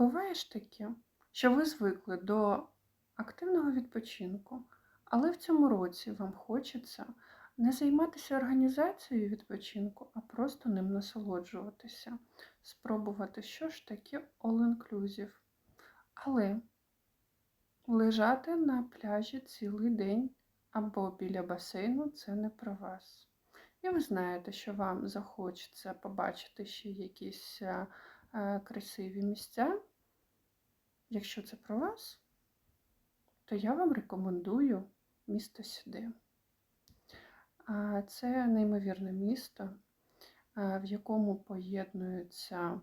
Буває ж таке, що ви звикли до активного відпочинку, але в цьому році вам хочеться не займатися організацією відпочинку, а просто ним насолоджуватися, спробувати, що ж таке all-inclusive. Але лежати на пляжі цілий день або біля басейну це не про вас. І ви знаєте, що вам захочеться побачити ще якісь е, красиві місця. Якщо це про вас, то я вам рекомендую місто сюди. Це неймовірне місто, в якому поєднується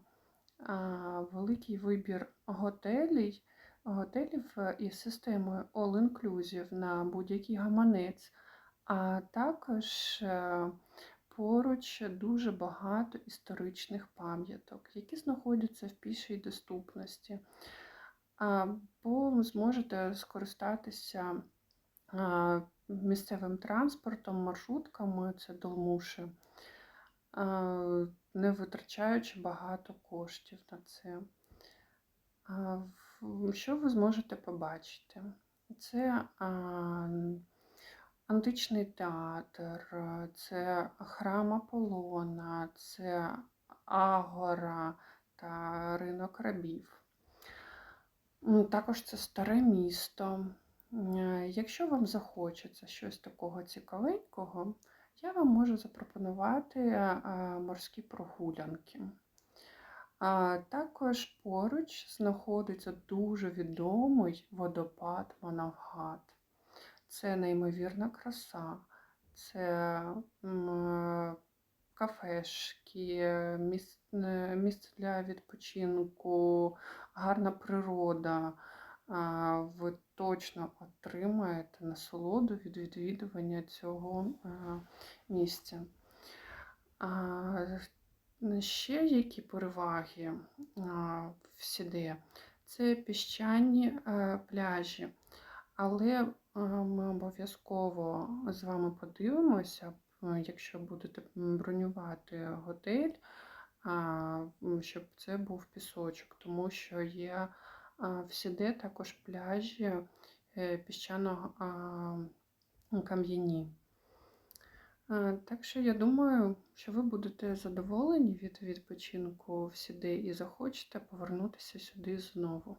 великий вибір готелів, готелів із системою All Inclusive на будь-який гаманець, а також е, поруч дуже багато історичних пам'яток, які знаходяться в пішій доступності. Або зможете скористатися місцевим транспортом, маршрутками, це долмуші, не витрачаючи багато коштів на це. Що ви зможете побачити? Це античний театр, це храм Аполлона, це Агора та ринок рабів. М, Також це старе місто. Е, Якщо вам захочеться щось такого цікавенького, я вам можу запропонувати е, морські прогулянки. А Також поруч знаходиться дуже відомий водопад Манавгат. Це неймовірна краса, це е, кафешки, е, місце для відпочинку, гарна природа. Ви точно отримаєте насолоду від відвідування цього місця. Ще які переваги в Сіде? Це піщані е, пляжі, але е, ми обов'язково з вами подивимося, е, якщо будете бронювати готель, щоб це був пісочок, тому що є а, в Сіде також пляжі е, піщано-кам'яні. Так що я думаю, що ви будете задоволені від відпочинку в і захочете повернутися сюди знову.